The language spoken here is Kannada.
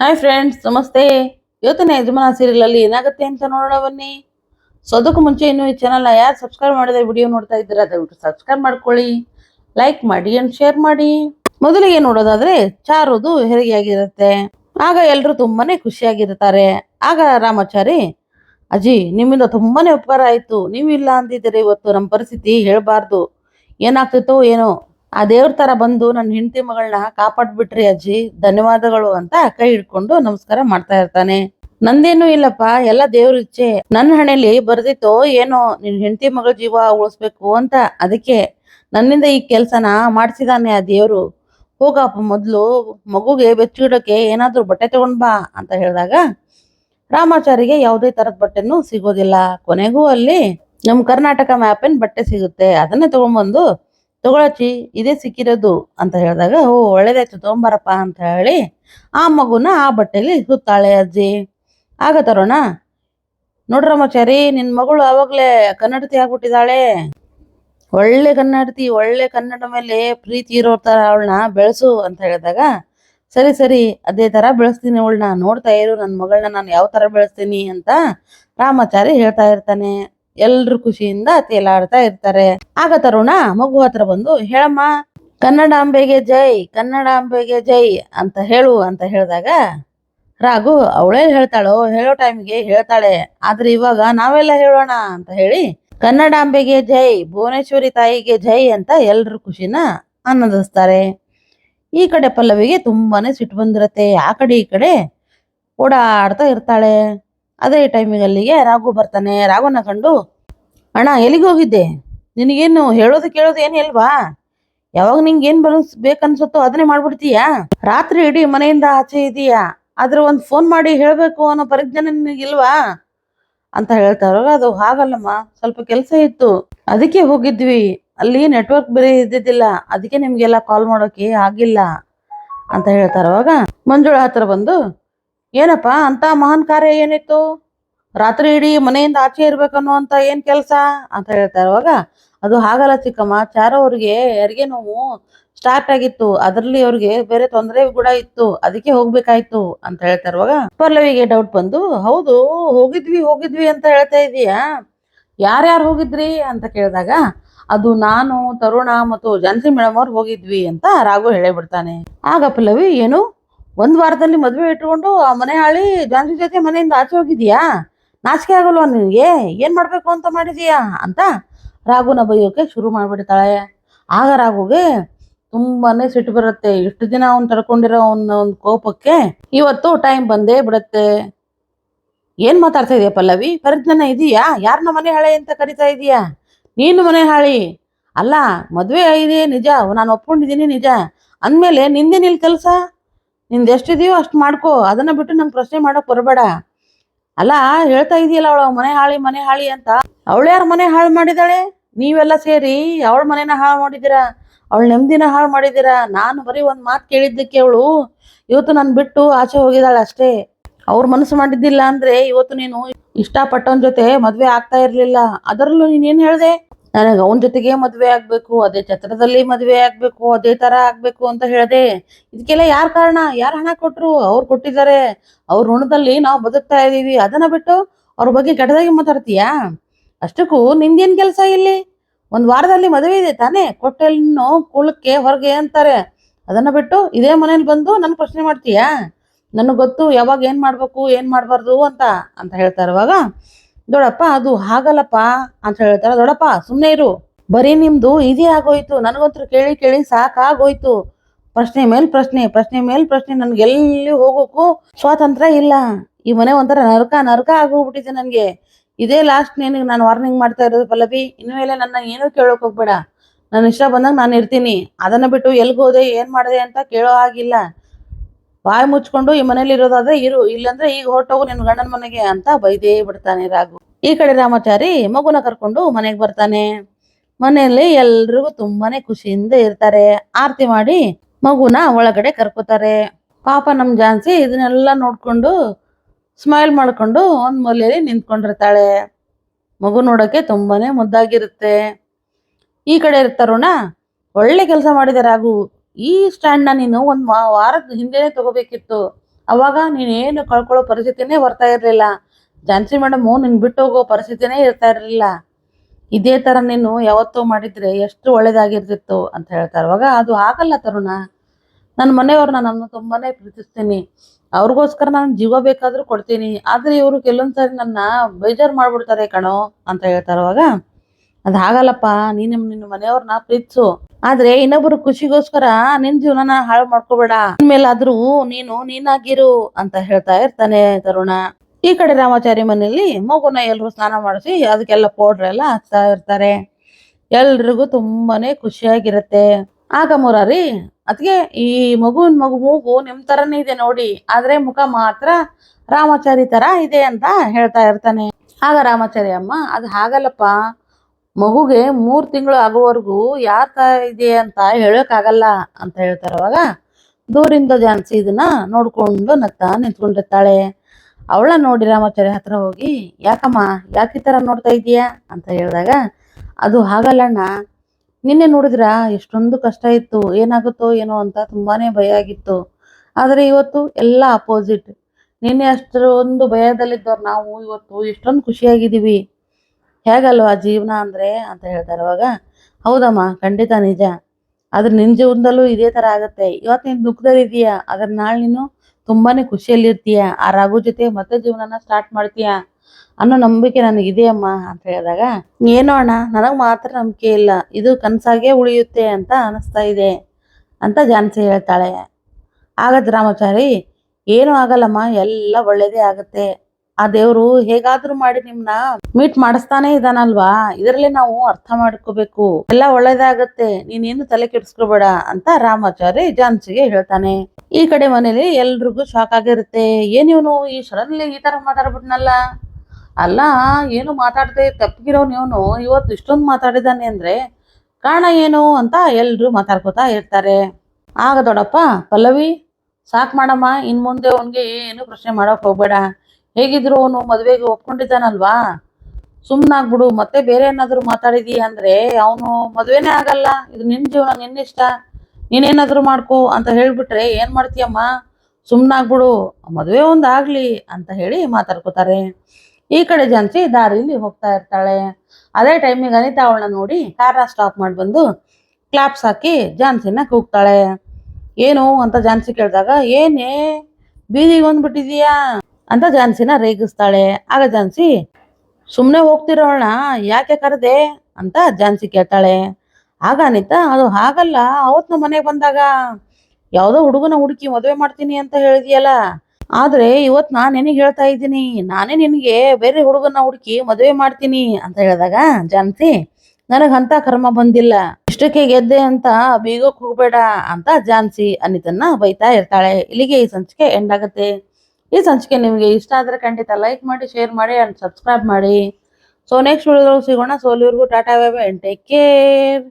ಹಾಯ್ ಫ್ರೆಂಡ್ಸ್ ನಮಸ್ತೆ. ಇವತ್ತಿನ ಯಜಮಾನ ಸೀರಿಯಲ್ ಅಲ್ಲಿ ಏನಾಗುತ್ತೆ ಅಂತ ನೋಡೋಣ ಬನ್ನಿ. ಸೊ ಮುಂಚೆ ಇನ್ನು ಈ ಚಾನಲ್ ಯಾರು ಸಬ್ಸ್ಕ್ರೈಬ್ ಮಾಡಿದ್ರೆ ವಿಡಿಯೋ ನೋಡ್ತಾ ಇದ್ದೀರ, ದಯವಿಟ್ಟು ಸಬ್ಸ್ಕ್ರೈಬ್ ಮಾಡ್ಕೊಳ್ಳಿ. ಲೈಕ್ ಮಾಡಿ ಅಂಡ್ ಶೇರ್ ಮಾಡಿ. ಮೊದಲಿಗೆ ನೋಡೋದಾದ್ರೆ ಚಾರುದು ಹೆರಿಗೆಯಾಗಿರುತ್ತೆ. ಆಗ ಎಲ್ಲರೂ ತುಂಬಾನೇ ಖುಷಿಯಾಗಿರ್ತಾರೆ. ಆಗ ರಾಮಾಚಾರಿ, ಅಜ್ಜಿ, ನಿಮ್ಮಿಂದ ತುಂಬಾನೇ ಉಪಕಾರ ಆಯ್ತು. ನೀವು ಇಲ್ಲ ಅಂದಿದ್ದೀರಿ ಇವತ್ತು ನಮ್ಮ ಪರಿಸ್ಥಿತಿ, ಹೇಳಬಾರ್ದು. ಏನಾಗ್ತಿತ್ತೋ ಏನೋ ಆ ದೇವ್ರ ತರ ಬಂದು ನನ್ನ ಹೆಂಡತಿ ಮಗಳನ್ನ ಕಾಪಾಡ್ಬಿಟ್ರಿ ಅಜ್ಜಿ, ಧನ್ಯವಾದಗಳು ಅಂತ ಕೈ ಹಿಡ್ಕೊಂಡು ನಮಸ್ಕಾರ ಮಾಡ್ತಾ ಇರ್ತಾನೆ. ನಂದೇನು ಇಲ್ಲಪ್ಪ, ಎಲ್ಲ ದೇವ್ರ ಇಚ್ಛೆ. ನನ್ನ ಹಣೆಯಲ್ಲಿ ಬರ್ದಿತ್ತೋ ಏನೋ ನಿನ್ ಹೆಂಡತಿ ಮಗಳ ಜೀವ ಉಳಿಸ್ಬೇಕು ಅಂತ ಅದಕ್ಕೆ ನನ್ನಿಂದ ಈ ಕೆಲಸನ ಮಾಡ್ಸಿದಾನೆ ಆ ದೇವ್ರು. ಹೋಗಪ್ಪ ಮೊದಲು, ಮಗುಗೆ ಬೆಚ್ಚಿಡಕ್ಕೆ ಏನಾದರೂ ಬಟ್ಟೆ ತಗೊಂಡ್ ಬಾ ಅಂತ ಹೇಳಿದಾಗ, ರಾಮಾಚಾರಿಗೆ ಯಾವುದೇ ತರದ ಬಟ್ಟೆನೂ ಸಿಗೋದಿಲ್ಲ. ಕೊನೆಗೂ ಅಲ್ಲಿ ನಮ್ ಕರ್ನಾಟಕ ಮ್ಯಾಪಿನ ಬಟ್ಟೆ ಸಿಗುತ್ತೆ, ಅದನ್ನೇ ತಗೊಂಡ್ಬಂದು ತಗೊಳಚ್ಚಿ, ಇದೇ ಸಿಕ್ಕಿರೋದು ಅಂತ ಹೇಳಿದಾಗ, ಓ, ಒಳ್ಳೇದಾಯ್ತು ತಗೊಂಬಾರಪ್ಪ ಅಂತ ಹೇಳಿ, ಆ ಮಗುನ ಆ ಬಟ್ಟೆಲಿ ಸುತ್ತಾಳೆ ಅಜ್ಜಿ. ಆಗ ತರೋಣ ನೋಡ್ರಮ್ಮಚಾರಿ ನಿನ್ ಮಗಳು ಅವಾಗ್ಲೇ ಕನ್ನಡತಿ ಆಗ್ಬಿಟ್ಟಿದ್ದಾಳೆ ಒಳ್ಳೆ ಕನ್ನಡತಿ, ಒಳ್ಳೆ ಕನ್ನಡ ಮೇಲೆ ಪ್ರೀತಿ ಇರೋ ತರ ಅವಳನ್ನ ಬೆಳೆಸು ಅಂತ ಹೇಳಿದಾಗ, ಸರಿ ಸರಿ, ಅದೇ ತರ ಬೆಳೆಸ್ತೀನಿ ಅವಳನ್ನ, ನೋಡ್ತಾ ಇರು ನನ್ನ ಮಗಳನ್ನ ನಾನು ಯಾವ ತರ ಬೆಳೆಸ್ತೀನಿ ಅಂತ ರಾಮಾಚಾರಿ ಹೇಳ್ತಾ ಇರ್ತಾನೆ. ಎಲ್ರು ಖುಷಿಯಿಂದ ತೇಲಾಡ್ತಾ ಇರ್ತಾರೆ. ಆಗ ತರುಣ ಮಗು ಹತ್ರ ಬಂದು, ಹೇಳಮ್ಮ ಕನ್ನಡಾಂಬೆಗೆ ಜೈ ಕನ್ನಡಾಂಬೆಗೆ ಜೈ ಅಂತ ಹೇಳು ಅಂತ ಹೇಳಿದಾಗ, ರಾಘು ಅವಳೇ ಹೇಳ್ತಾಳೋ, ಹೇಳೋ ಟೈಮ್ಗೆ ಹೇಳ್ತಾಳೆ. ಆದ್ರೆ ಇವಾಗ ನಾವೆಲ್ಲ ಹೇಳೋಣ ಅಂತ ಹೇಳಿ ಕನ್ನಡಾಂಬೆಗೆ ಜೈ, ಭುವನೇಶ್ವರಿ ತಾಯಿಗೆ ಜೈ ಅಂತ ಎಲ್ರು ಖುಷಿನ ಆನಂದಿಸ್ತಾರೆ. ಈ ಕಡೆ ಪಲ್ಲವಿಗೆ ತುಂಬಾನೇ ಸಿಟ್ಟು ಬಂದಿರತ್ತೆ. ಆ ಕಡೆ ಈ ಕಡೆ ಓಡಾಡ್ತಾ ಇರ್ತಾಳೆ. ಅದೇ ಟೈಮಿಗೆ ಅಲ್ಲಿಗೆ ರಾಘು ಬರ್ತಾನೆ. ರಾಘುನ ಕಂಡು, ಅಣ್ಣ, ಎಲ್ಲಿಗೆ ಹೋಗಿದ್ದೆ? ನಿನಗೇನು ಹೇಳೋದು ಕೇಳೋದು ಏನು ಇಲ್ವಾ? ಯಾವಾಗ ನಿಂಗೆ ಏನು ಬನ್ಸ್ ಬೇಕನ್ಸುತ್ತೋ ಅದನ್ನೇ ಮಾಡಿಬಿಡ್ತೀಯಾ? ರಾತ್ರಿ ಇಡೀ ಮನೆಯಿಂದ ಆಚೆ ಇದೀಯಾ? ಆದ್ರೆ ಒಂದು ಫೋನ್ ಮಾಡಿ ಹೇಳಬೇಕು ಅನ್ನೋ ಪರಿಜ್ಞಾನ ನಿನಗಿಲ್ವಾ ಅಂತ ಹೇಳ್ತಾರೋ ಅದು ಹಾಗಲ್ಲಮ್ಮ, ಸ್ವಲ್ಪ ಕೆಲಸ ಇತ್ತು. ಅದಕ್ಕೆ ಹೋಗಿದ್ವಿ. ಅಲ್ಲಿ ನೆಟ್ವರ್ಕ್ ಬೇರೆ ಇದ್ದಿದ್ದಿಲ್ಲ. ಅದಕ್ಕೆ ನಿಮಗೆಲ್ಲ ಕಾಲ್ ಮಾಡೋಕೆ ಆಗಿಲ್ಲ. ಅಂತ ಹೇಳ್ತಾರವಾಗ ಮಂಜುಳ ಹತ್ರ ಬಂದು ಏನಪ್ಪ ಅಂತ ಮಹಾನ್ ಕಾರ್ಯ ಏನಿತ್ತು? ರಾತ್ರಿ ಇಡೀ ಮನೆಯಿಂದ ಆಚೆ ಇರ್ಬೇಕನ್ನೋ ಅಂತ ಏನ್ ಕೆಲಸ? ಅಂತ ಹೇಳ್ತಾರೆ ಅವಾಗ ಅದು ಹಾಗಲ್ಲ ಚಿಕ್ಕಮ್ಮ, ಚಾರ ಅವ್ರಿಗೆ ಯಾರಿಗೆ ನೋವು ಸ್ಟಾರ್ಟ್ ಆಗಿತ್ತು. ಅದರಲ್ಲಿ ಅವ್ರಿಗೆ ಬೇರೆ ತೊಂದರೆ ಕೂಡ ಇತ್ತು. ಅದಕ್ಕೆ ಹೋಗ್ಬೇಕಾಯ್ತು ಅಂತ ಹೇಳ್ತಾರವಾಗ ಅವಾಗ ಪಲ್ಲವಿಗೆ ಡೌಟ್ ಬಂದು, ಹೌದು, ಹೋಗಿದ್ವಿ ಹೋಗಿದ್ವಿ ಅಂತ ಹೇಳ್ತಾ ಇದೀಯಾ ಯಾರ್ಯಾರು ಹೋಗಿದ್ರಿ? ಅಂತ ಕೇಳಿದಾಗ, ಅದು ನಾನು, ತರುಣ ಮತ್ತು ಜಾನ್ಸಿ ಮೇಡಮ್ ಅವ್ರು ಹೋಗಿದ್ವಿ ಅಂತ ರಾಘು ಹೇಳೇ ಬಿಡ್ತಾನೆ. ಆಗ ಪಲ್ಲವಿ, ಏನು? ಒಂದ್ ವಾರದಲ್ಲಿ ಮದ್ವೆ ಇಟ್ಕೊಂಡು ಆ ಮನೆ ಹಾಳಿ ಜಾನ್ಸಿ ಜೊತೆ ಮನೆಯಿಂದ ಆಚೆ ಹೋಗಿದೀಯಾ? ನಾಚಿಕೆ ಆಗಲ್ವ ನಿನಗೆ? ಏನ್ ಮಾಡ್ಬೇಕು ಅಂತ ಮಾಡಿದೀಯಾ ಅಂತ ರಾಘುನ ಬೈಯೋಕೆ ಶುರು ಮಾಡ್ಬಿಡ್ತಾಳೆ. ಆಗ ರಾಘುಗೆ ತುಂಬಾನೇ ಸಿಟ್ಟು ಬರುತ್ತೆ. ಇಷ್ಟು ದಿನ ಅವ್ನು ತಡ್ಕೊಂಡಿರೋ ಅವನ ಒಂದು ಕೋಪಕ್ಕೆ ಇವತ್ತು ಟೈಮ್ ಬಂದೇ ಬಿಡುತ್ತೆ. ಏನ್ ಮಾತಾಡ್ತಾ ಇದೀಯ ಪಲ್ಲವಿ? ಪರಿಜ್ಞಾನ ಇದೀಯಾ? ಯಾರನ್ನ ಮನೆ ಹಾಳೆ ಅಂತ ಕರಿತಾ ಇದೀಯಾ? ನೀನು ಮನೆ ಹಾಳಿ. ಅಲ್ಲ, ಮದ್ವೆ ಇದೆ ನಿಜ. ನಾನು ಒಪ್ಕೊಂಡಿದ್ದೀನಿ ನಿಜ. ಅಂದ್ಮೇಲೆ ನಿಂದೇನಿಲ್ ಕೆಲಸ? ನಿಂದ ಎಷ್ಟಿದೆಯೋ ಅಷ್ಟು ಮಾಡ್ಕೋ, ಅದನ್ನ ಬಿಟ್ಟು ನಂಗೆ ಪ್ರಶ್ನೆ ಮಾಡಕ್ ಬರಬೇಡ. ಅಲ್ಲ, ಹೇಳ್ತಾ ಇದೆಯಲ್ಲ ಅವಳು, ಮನೆ ಹಾಳಿ ಮನೆ ಹಾಳಿ ಅಂತ. ಅವಳು ಯಾರ ಮನೆ ಹಾಳು ಮಾಡಿದಾಳೆ? ನೀವೆಲ್ಲ ಸೇರಿ ಅವಳ ಮನೇನ ಹಾಳು ಮಾಡಿದ್ದೀರಾ? ಅವಳ ನೆಮ್ಮದಿನ ಹಾಳು ಮಾಡಿದ್ದೀರಾ? ನಾನು ಬರೀ ಒಂದ್ ಮಾತು ಕೇಳಿದ್ದಕ್ಕೆ ಅವಳು, ಇವತ್ತು ನಾನು ಬಿಟ್ಟು ಆಚೆ ಹೋಗಿದ್ದಾಳೆ ಅಷ್ಟೇ. ಅವ್ರ ಮನಸ್ಸು ಮಾಡಿದ್ದಿಲ್ಲ ಅಂದ್ರೆ ಇವತ್ತು ನೀನು ಇಷ್ಟಪಟ್ಟವನ್ ಜೊತೆ ಮದ್ವೆ ಆಗ್ತಾ ಇರಲಿಲ್ಲ. ಅದರಲ್ಲೂ ನೀನ್ ಏನ್ ಹೇಳ್ದೆ? ನನಗೆ ಅವನ ಜೊತೆಗೆ ಮದುವೆ ಆಗ್ಬೇಕು, ಅದೇ ಛತ್ರದಲ್ಲಿ ಮದುವೆ ಆಗ್ಬೇಕು, ಅದೇ ತರ ಆಗ್ಬೇಕು ಅಂತ ಹೇಳದೆ. ಇದಕ್ಕೆಲ್ಲ ಯಾರ್ ಕಾರಣ? ಯಾರು ಹಣ ಕೊಟ್ರು? ಅವ್ರು ಕೊಟ್ಟಿದ್ದಾರೆ. ಅವ್ರ ಋಣದಲ್ಲಿ ನಾವು ಬದುಕ್ತಾ ಇದೀವಿ ಅದನ್ನ ಬಿಟ್ಟು ಅವ್ರ ಬಗ್ಗೆ ಕೆಟ್ಟದಾಗಿ ಮಾತಾಡ್ತೀಯಾ? ಅಷ್ಟಕ್ಕೂ ನಿಂದೇನ್ ಕೆಲಸ ಇಲ್ಲಿ? ಒಂದ್ ವಾರದಲ್ಲಿ ಮದುವೆ ಇದೆ ತಾನೇ? ಕೊಟ್ಟೆಲ್ನು ಕುಳಕ್ಕೆ ಹೊರಗೆ ಅಂತಾರೆ. ಅದನ್ನ ಬಿಟ್ಟು ಇದೇ ಮನೇಲಿ ಬಂದು ನನ್ ಪ್ರಶ್ನೆ ಮಾಡ್ತೀಯಾ? ನನಗ್ ಗೊತ್ತು ಯಾವಾಗ ಏನ್ ಮಾಡ್ಬೇಕು, ಏನ್ ಮಾಡ್ಬಾರ್ದು ಅಂತ ಅಂತ ಹೇಳ್ತಾರೆ ಅವಾಗ ದೊಡ್ಡಪ್ಪ ಅದು ಹಾಗಲ್ಲಪ್ಪ ಅಂತ ಹೇಳ್ತಾರೆ. ದೊಡಪ್ಪ, ಸುಮ್ನೆ ಇರು. ಬರೀ ನಿಮ್ದು ಇದೇ ಆಗೋಯ್ತು. ನನಗಂತೂ ಕೇಳಿ ಕೇಳಿ ಸಾಕಾಗೋಯ್ತು. ಪ್ರಶ್ನೆ ಮೇಲ್ ಪ್ರಶ್ನೆ ಪ್ರಶ್ನೆ ಮೇಲ್ ಪ್ರಶ್ನೆ. ನನ್ಗೆ ಎಲ್ಲಿ ಹೋಗೋಕು ಸ್ವಾತಂತ್ರ್ಯ ಇಲ್ಲ. ಈ ಮನೆ ಒಂಥರ ನರಕ ನರಕ ಆಗೋಗ್ಬಿಟ್ಟಿದೆ ನನಗೆ. ಇದೇ ಲಾಸ್ಟ್ ನಿನಗೆ ನಾನು ವಾರ್ನಿಂಗ್ ಮಾಡ್ತಾ ಇರೋದು ಪಲ್ಲವಿ. ಇನ್ಮೇಲೆ ನನ್ನ ಏನೂ ಕೇಳೋಕ್ ಹೋಗ್ಬೇಡ. ನನ್ನ ಇಷ್ಟ ಬಂದಾಗ ನಾನು ಇರ್ತೀನಿ. ಅದನ್ನ ಬಿಟ್ಟು ಎಲ್ಗ್ ಹೋದೆ, ಏನ್ ಮಾಡಿದೆ ಅಂತ ಕೇಳೋ ಹಾಗಿಲ್ಲ. ಬಾಯಿ ಮುಚ್ಕೊಂಡು ಈ ಮನೇಲಿ ಇರೋದಾದ್ರೆ ಇರು. ಇಲ್ಲಂದ್ರೆ ಈಗ ಹೊರಟೋಗು ನಿನ್ ಗಂಡನ ಮನೆಗೆ ಅಂತ ಬೈದೇ ಬಿಡ್ತಾನೆ ರಾಘು. ಈ ಕಡೆ ರಾಮಾಚಾರಿ ಮಗುನ ಕರ್ಕೊಂಡು ಮನೆಗೆ ಬರ್ತಾನೆ. ಮನೆಯಲ್ಲಿ ಎಲ್ರಿಗೂ ತುಂಬಾನೇ ಖುಷಿಯಿಂದ ಇರ್ತಾರೆ. ಆರತಿ ಮಾಡಿ ಮಗುನ ಒಳಗಡೆ ಕರ್ಕೋತಾರೆ. ಪಾಪ ನಮ್ಮ ಜಾನ್ಸಿ ಇದನ್ನೆಲ್ಲ ನೋಡ್ಕೊಂಡು ಸ್ಮೈಲ್ ಮಾಡ್ಕೊಂಡು ಒಂದ್ ಮೂಲೆಯಲ್ಲಿ ನಿಂತ್ಕೊಂಡಿರ್ತಾಳೆ. ಮಗು ನೋಡಕ್ಕೆ ತುಂಬಾನೇ ಮುದ್ದಾಗಿರುತ್ತೆ. ಈ ಕಡೆ ಇರ್ತಾರೋಣ ಒಳ್ಳೆ ಕೆಲಸ ಮಾಡಿದೆ ರಾಘು. ಈ ಸ್ಟ್ಯಾಂಡ್ನ ನೀನು ಒಂದ್ ವಾರದ ಹಿಂದೆನೇ ತಗೋಬೇಕಿತ್ತು. ಅವಾಗ ನೀನೇನು ಕಳ್ಕೊಳ್ಳೋ ಪರಿಸ್ಥಿತಿನೇ ಬರ್ತಾ ಇರಲಿಲ್ಲ. ಝಾನ್ಸಿ ಮೇಡಮು ನಿನ್ ಬಿಟ್ಟು ಹೋಗೋ ಪರಿಸ್ಥಿತಿನೇ ಇರ್ತಾ ಇರಲಿಲ್ಲ. ಇದೇ ತರ ನೀನು ಯಾವತ್ತೋ ಮಾಡಿದ್ರೆ ಎಷ್ಟು ಒಳ್ಳೇದಾಗಿರ್ತಿತ್ತು ಅಂತ ಹೇಳ್ತಾರೆ ಅವಾಗ ಅದು ಆಗಲ್ಲ ತರುಣ. ನನ್ನ ಮನೆಯವ್ರನ್ನ ನಾನು ತುಂಬಾನೇ ಪ್ರೀತಿಸ್ತೀನಿ. ಅವ್ರಿಗೋಸ್ಕರ ನಾನು ಜೀವ ಬೇಕಾದ್ರೂ ಕೊಡ್ತೀನಿ. ಆದ್ರೆ ಇವರು ಕೆಲವೊಂದ್ಸರಿ ನನ್ನ ಬೇಜಾರು ಮಾಡ್ಬಿಡ್ತಾರೆ ಕಣೋ ಅಂತ ಹೇಳ್ತಾರೆ ಅವಾಗ ಅದ್ ಆಗಲ್ಲಪ್ಪ ನೀನು ನಿನ್ನ ಮನೆಯವ್ರನ್ನ ಪ್ರೀತಿಸು. ಆದ್ರೆ ಇನ್ನೊಬ್ಬರು ಖುಷಿಗೋಸ್ಕರ ನಿನ್ ಜೀವನನ ಹಾಳು ಮಾಡ್ಕೋಬೇಡ. ಇನ್ಮೇಲಾದ್ರೂ ನೀನು ನೀನಾಗಿರು ಅಂತ ಹೇಳ್ತಾ ಇರ್ತಾನೆ ತರುಣ. ಈ ಕಡೆ ರಾಮಾಚಾರಿ ಮನೆಯಲ್ಲಿ ಮಗುನ ಎಲ್ಲರೂ ಸ್ನಾನ ಮಾಡಿಸಿ ಅದಕ್ಕೆಲ್ಲ ಪೌಡ್ರ್ ಎಲ್ಲ ಹಾಕ್ತಾ ಇರ್ತಾರೆ. ಎಲ್ರಿಗೂ ತುಂಬಾನೇ ಖುಷಿಯಾಗಿರುತ್ತೆ. ಆಗ ಮುರಾರಿ ಅದಕ್ಕೆ ಈ ಮಗುವಿನ ಮಗು ಮೂಗು ನಿಮ್ ತರನೇ ಇದೆ ನೋಡಿ, ಆದ್ರೆ ಮುಖ ಮಾತ್ರ ರಾಮಾಚಾರಿ ತರ ಇದೆ ಅಂತ ಹೇಳ್ತಾ ಇರ್ತಾನೆ. ಆಗ ರಾಮಾಚಾರಿ ಅಮ್ಮ, ಅದು ಹಾಗಲ್ಲಪ್ಪ, ಮಗುಗೆ ಮೂರ್ ತಿಂಗಳು ಆಗುವವರೆಗೂ ಯಾರ್ ತರ ಇದೆ ಅಂತ ಹೇಳಕ್ಕಾಗಲ್ಲ ಅಂತ ಹೇಳ್ತಾರವಾಗ ದೂರಿಂದ ಜಾನ್ಸಿ ಇದನ್ನ ನೋಡ್ಕೊಂಡು ನತ್ತ ನಿಂತ್ಕೊಂಡಿರ್ತಾಳೆ. ಅವಳ ನೋಡಿ ರಾಮಾಚಾರ್ಯ ಹತ್ರ ಹೋಗಿ, ಯಾಕಮ್ಮ, ಯಾಕೆ ಈ ಥರ ನೋಡ್ತಾ ಇದೀಯಾ ಅಂತ ಹೇಳಿದಾಗ, ಅದು ಹಾಗಲ್ಲಣ್ಣ ನಿನ್ನೆ ನೋಡಿದ್ರ? ಎಷ್ಟೊಂದು ಕಷ್ಟ ಇತ್ತು. ಏನಾಗುತ್ತೋ ಏನೋ ಅಂತ ತುಂಬಾನೇ ಭಯ ಆಗಿತ್ತು. ಆದರೆ ಇವತ್ತು ಎಲ್ಲ ಅಪೋಸಿಟ್ ನಿನ್ನೆ ಅಷ್ಟೊಂದು ಭಯದಲ್ಲಿದ್ದವ್ರು ನಾವು ಇವತ್ತು ಎಷ್ಟೊಂದು ಖುಷಿಯಾಗಿದ್ದೀವಿ. ಹೇಗಲ್ವಾ ಜೀವನ ಅಂದ್ರೆ? ಅಂತ ಹೇಳ್ತಾರೆ ಅವಾಗ, ಹೌದಮ್ಮ, ಖಂಡಿತ ನಿಜ. ಆದ್ರೆ ನಿನ್ ಜೀವನದಲ್ಲೂ ಇದೇ ತರ ಆಗತ್ತೆ. ಇವತ್ತು ನೀನು ದುಃಖದಲ್ಲಿ ಇದೀಯಾ ಆದ್ರೆ ನಾಳೆ ನೀನು ತುಂಬಾನೇ ಖುಷಿಯಲ್ಲಿ ಇರ್ತೀಯ ಆ ರಾಘು ಜೊತೆ ಮತ್ತೆ ಜೀವನನ ಸ್ಟಾರ್ಟ್ ಮಾಡ್ತೀಯ? ಅನ್ನೋ ನಂಬಿಕೆ ನನಗಿದೆ ಅಮ್ಮ, ಅಂತ ಹೇಳಿದಾಗ, ಏನೋ ಅಣ್ಣ, ನನಗ್ ಮಾತ್ರ ನಂಬಿಕೆ ಇಲ್ಲ. ಇದು ಕನ್ಸಾಗೆ ಉಳಿಯುತ್ತೆ ಅಂತ ಅನಿಸ್ತಾ ಇದೆ, ಅಂತ ಜಾನ್ಸಿ ಹೇಳ್ತಾಳೆ. ಆಗದ್ ರಾಮಾಚಾರಿ, ಏನು ಆಗಲ್ಲಮ್ಮ. ಎಲ್ಲ ಒಳ್ಳೇದೇ ಆಗತ್ತೆ. ಆ ದೇವ್ರು ಹೇಗಾದ್ರೂ ಮಾಡಿ ನಿಮ್ನ ಮೀಟ್ ಮಾಡಿಸ್ತಾನೆ ಇದಾನಲ್ವಾ? ಇದರಲ್ಲಿ ನಾವು ಅರ್ಥ ಮಾಡ್ಕೋಬೇಕು. ಎಲ್ಲ ಒಳ್ಳೇದಾಗತ್ತೆ. ನೀನೇನು ತಲೆ ಕೆಡ್ಸ್ಕೋಬೇಡ ಅಂತ ರಾಮಾಚಾರಿ ಜಾನ್ಸಿಗೆ ಹೇಳ್ತಾನೆ. ಈ ಕಡೆ ಮನೇಲಿ ಎಲ್ರಿಗೂ ಶಾಕ್ ಆಗಿರುತ್ತೆ. ಏನ್ ಇವನು ಈ ಶರಣಲ್ಲಿ ಈ ತರ ಮಾತಾಡ್ಬಿಟ್ನಲ್ಲ? ಅಲ್ಲ, ಏನು ಮಾತಾಡದೆ ತಪ್ಪಗಿರೋನ್ ಇವನು. ಇವತ್ತು ಇಷ್ಟೊಂದು ಮಾತಾಡಿದಾನೆ ಅಂದ್ರೆ ಕಾರಣ ಏನು ಅಂತ ಎಲ್ರು ಮಾತಾಡ್ಕೋತಾ ಇರ್ತಾರೆ. ಆಗ ದೊಡ್ಡಪ್ಪ, ಪಲ್ಲವಿ, ಸಾಕ್ ಮಾಡಮ್ಮ, ಇನ್ ಮುಂದೆ ಅವನಿಗೆ ಏನು ಪ್ರಶ್ನೆ ಮಾಡಕ್ ಹೋಗ್ಬೇಡ. ಹೇಗಿದ್ರು ಅವನು ಮದುವೆಗೆ ಒಪ್ಕೊಂಡಿದ್ದಾನಲ್ವಾ? ಸುಮ್ಮನಾಗ್ಬಿಡು ಮತ್ತೆ ಬೇರೆ ಏನಾದ್ರು ಮಾತಾಡಿದೀಯ ಅಂದ್ರೆ ಅವನು ಮದುವೆನೇ ಆಗಲ್ಲ. ಇದು ನಿನ್ ಜೀವನ ನಿನ್ನ ಇಷ್ಟ. ನೀನೇನಾದರೂ ಮಾಡ್ಕೋ ಅಂತ ಹೇಳ್ಬಿಟ್ರೆ ಏನ್ ಮಾಡ್ತೀಯಮ್ಮ? ಸುಮ್ಮನಾಗ್ಬಿಡು ಮದುವೆ ಒಂದ್ ಆಗ್ಲಿ ಅಂತ ಹೇಳಿ ಮಾತಾಡ್ಕೋತಾರೆ. ಈ ಕಡೆ ಜಾನ್ಸಿ ದಾರಿಲಿ ಹೋಗ್ತಾ ಇರ್ತಾಳೆ. ಅದೇ ಟೈಮಿಗೆ ಅನಿತಾ ಅವಳನ್ನ ನೋಡಿ ಕಾರ್ನ ಸ್ಟಾಪ್ ಮಾಡಿ ಬಂದು ಕ್ಲಾಪ್ಸ್ ಹಾಕಿ ಜಾನ್ಸಿನ ಕೂಗ್ತಾಳೆ. ಏನು ಅಂತ ಜಾನ್ಸಿ ಕೇಳಿದಾಗ, ಏನೇ ಬೀದಿಗೆ ಬಂದ್ಬಿಟ್ಟಿದೀಯಾ? ಅಂತ ಜಾನ್ಸಿನ ರೇಗಿಸ್ತಾಳೆ. ಆಗ ಜಾನ್ಸಿ ಸುಮ್ಮನೆ ಹೋಗ್ತಿರೋಣ ಯಾಕೆ ಕರೆದೆ? ಅಂತ ಜಾನ್ಸಿ ಕೇಳ್ತಾಳೆ. ಆಗ ಅನಿತಾ, ಅದು ಹಾಗಲ್ಲ ಅವತ್ ನಮ್ಮ ಮನೆಗೆ ಬಂದಾಗ ಯಾವುದೋ ಹುಡುಗನ ಹುಡುಕಿ ಮದುವೆ ಮಾಡ್ತೀನಿ ಅಂತ ಹೇಳಿದ್ಯಲ್ಲ. ಆದ್ರೆ ಇವತ್ ನಾನ್ ನಿನಗೆ ಹೇಳ್ತಾ ಇದ್ದೀನಿ, ನಾನೇ ನಿನಗೆ ಬೇರೆ ಹುಡುಗನ ಹುಡುಕಿ ಮದುವೆ ಮಾಡ್ತೀನಿ ಅಂತ ಹೇಳಿದಾಗ ಜಾನ್ಸಿ, ನನಗೆ ಅಂತ ಕರ್ಮ ಬಂದಿಲ್ಲ. ಇಷ್ಟಕ್ಕೆ ಗೆದ್ದೆ ಅಂತ ಬೀಗೋಕ್ ಹೋಗಬೇಡ ಅಂತ ಜಾನ್ಸಿ ಅನಿತನ್ನ ಬೈತಾ ಇರ್ತಾಳೆ. ಇಲ್ಲಿಗೆ ಈ ಸಂಚಿಕೆ ಎಂಡ್ ಆಗುತ್ತೆ. ಈ ಸಂಚಿಕೆ ನಿಮಗೆ ಇಷ್ಟ ಆದ್ರೆ ಖಂಡಿತ ಲೈಕ್ ಮಾಡಿ ಶೇರ್ ಮಾಡಿ ಅಂಡ್ ಸಬ್ಸ್ಕ್ರೈಬ್ ಮಾಡಿ. ಸೊ ನೆಕ್ಸ್ಟ್ ವಿಡಿಯೋದಲ್ಲಿ ಸಿಗೋಣ. ಸೊ ಅಲ್ಲಿವರೆಗೂ tata bye bye and take care